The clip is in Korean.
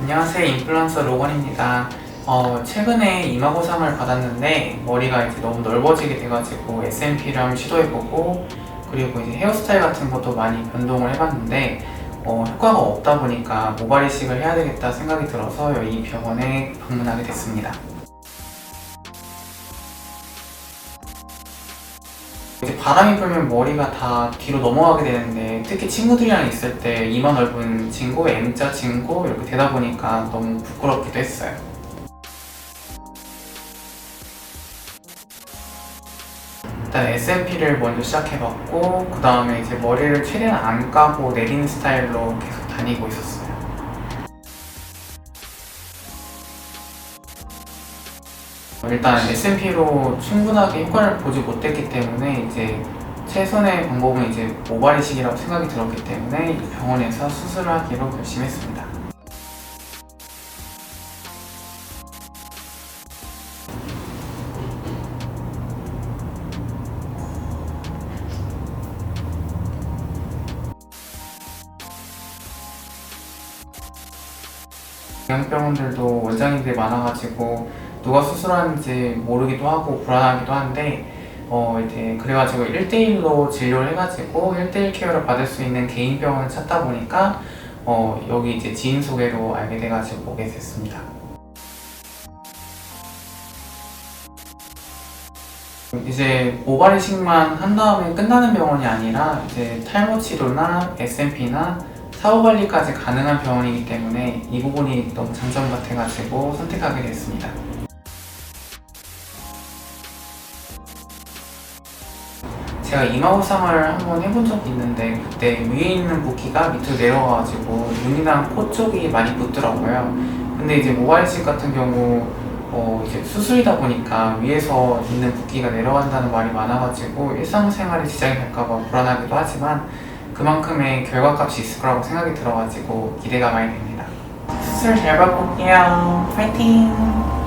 안녕하세요. 인플루언서 로건입니다. 어, 최근에 이마고상을 받았는데 머리가 이제 너무 넓어지게 돼가지고 한번 시도해보고 그리고 이제 헤어스타일 같은 것도 많이 변동을 해봤는데 어, 효과가 없다 보니까 모발 이식을 해야 되겠다 생각이 들어서 이 병원에 방문하게 됐습니다. 이제 바람이 불면 머리가 다 뒤로 넘어가게 되는데 특히 친구들이랑 있을 때 이마 넓은 친구, M자 친구 이렇게 되다 보니까 너무 부끄럽기도 했어요. 일단 S&P를 먼저 시작해봤고 그 다음에 이제 머리를 최대한 안 까고 내리는 스타일로 계속 다니고 있었어요. 일단 S&P로 충분하게 효과를 보지 못했기 때문에 이제 최선의 방법은 이제 모발 이식이라고 생각이 들었기 때문에 이 병원에서 수술을 하기로 결심했습니다. 대형병원들도 원장님들이 많아가지고 누가 수술하는지 모르기도 하고 불안하기도 한데 어 이제 그래가지고 1대1로 진료를 해가지고 1대1 케어를 받을 수 있는 개인 병원을 찾다 보니까 어 여기 이제 지인 소개로 알게 돼가지고 오게 됐습니다. 이제 모발 이식만 한 다음에 끝나는 병원이 아니라 이제 탈모 치료나 S&P나 사후 관리까지 가능한 병원이기 때문에 이 부분이 너무 장점 같아가지고 선택하게 됐습니다. 제가 이마우상을 한번 해본 적이 있는데 그때 위에 있는 붓기가 밑으로 내려가가지고 눈이랑 코 쪽이 많이 붓더라고요. 근데 이제 모발이식 같은 경우 어 이제 수술이다 보니까 위에서 있는 붓기가 내려간다는 말이 많아가지고 일상생활에 지장이 갈까봐 불안하기도 하지만 그만큼의 결과값이 있을 거라고 생각이 들어가지고 기대가 많이 됩니다. 수술 잘 받고 올게요. 파이팅!